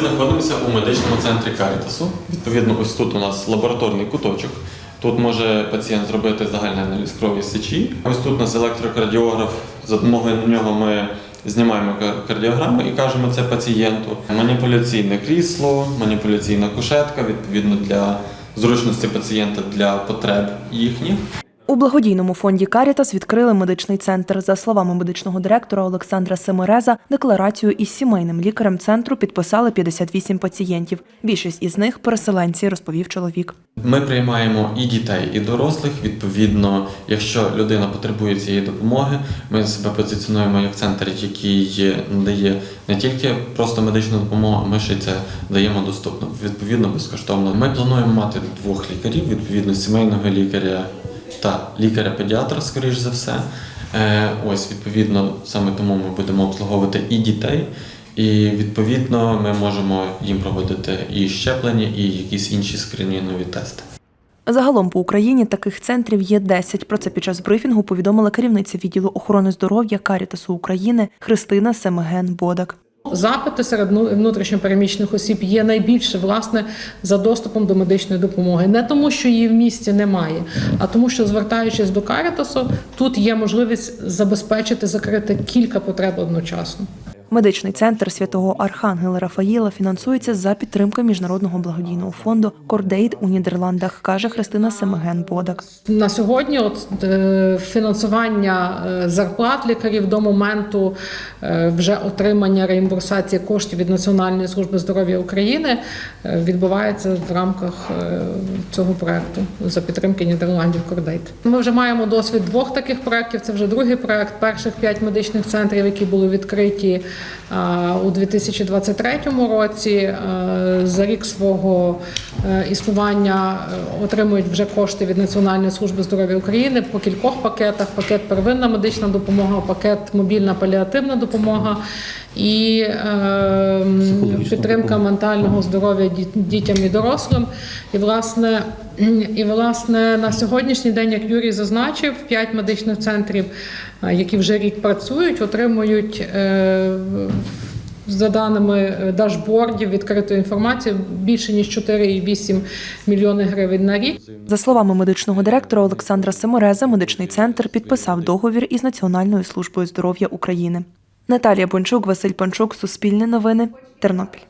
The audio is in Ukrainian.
знаходимося у медичному центрі Карітасу. Відповідно, ось тут у нас лабораторний куточок. Тут може пацієнт зробити загальний аналіз крові сечі. Ось тут у нас електрокардіограф. За допомогою нього ми знімаємо кардіограму і кажемо це пацієнту. Маніпуляційне крісло, маніпуляційна кушетка, відповідно для зручності пацієнта для потреб їхніх. У благодійному фонді Карітас відкрили медичний центр. За словами медичного директора Олександра Семереза, декларацію із сімейним лікарем центру підписали 58 пацієнтів. Більшість із них переселенці, розповів чоловік. Ми приймаємо і дітей, і дорослих. Відповідно, якщо людина потребує цієї допомоги, ми себе позиціонуємо як центр, який надає не тільки просто медичну допомогу, ми ще це даємо доступно, відповідно безкоштовно. Ми плануємо мати двох лікарів, відповідно, сімейного лікаря та лікаря-педіатра, скоріш за все. Е, Ось, відповідно, саме тому ми будемо обслуговувати і дітей. І відповідно ми можемо їм проводити і щеплення, і якісь інші скринінгові тести. Загалом по Україні таких центрів є 10. Про це під час брифінгу повідомила керівниця відділу охорони здоров'я Карітасу України Христина Семеген Бодак. Запити серед ну- внутрішньопереміщених осіб є найбільше власне за доступом до медичної допомоги. Не тому, що її в місті немає, а тому, що звертаючись до Карітасу, тут є можливість забезпечити закрити кілька потреб одночасно. Медичний центр святого Архангела Рафаїла фінансується за підтримки міжнародного благодійного фонду Кордейт у Нідерландах, каже Христина Семеген Бодак. На сьогодні от е, фінансування е, зарплат лікарів до моменту е, вже отримання реімбурсації коштів від Національної служби здоров'я України відбувається в рамках цього проекту за підтримки Нідерландів Кордейт. Ми вже маємо досвід двох таких проєктів. Це вже другий проект. Перших п'ять медичних центрів, які були відкриті у 2023 році. е, За рік свого е, існування е, отримують вже кошти від Національної служби здоров'я України по кількох пакетах: пакет первинна медична допомога, пакет мобільна паліативна допомога і е, підтримка ментального здоров'я дітям і дорослим. І власне, і власне на сьогоднішній день, як Юрій зазначив, п'ять медичних центрів, які вже рік працюють, отримують. За даними е, дашбордів відкритої інформації, більше ніж 4,8 мільйони гривень на рік. За словами медичного директора Олександра Семореза, медичний центр підписав договір із Національною службою здоров'я України. Наталія Бончук, Василь Панчук, Суспільне новини, Тернопіль.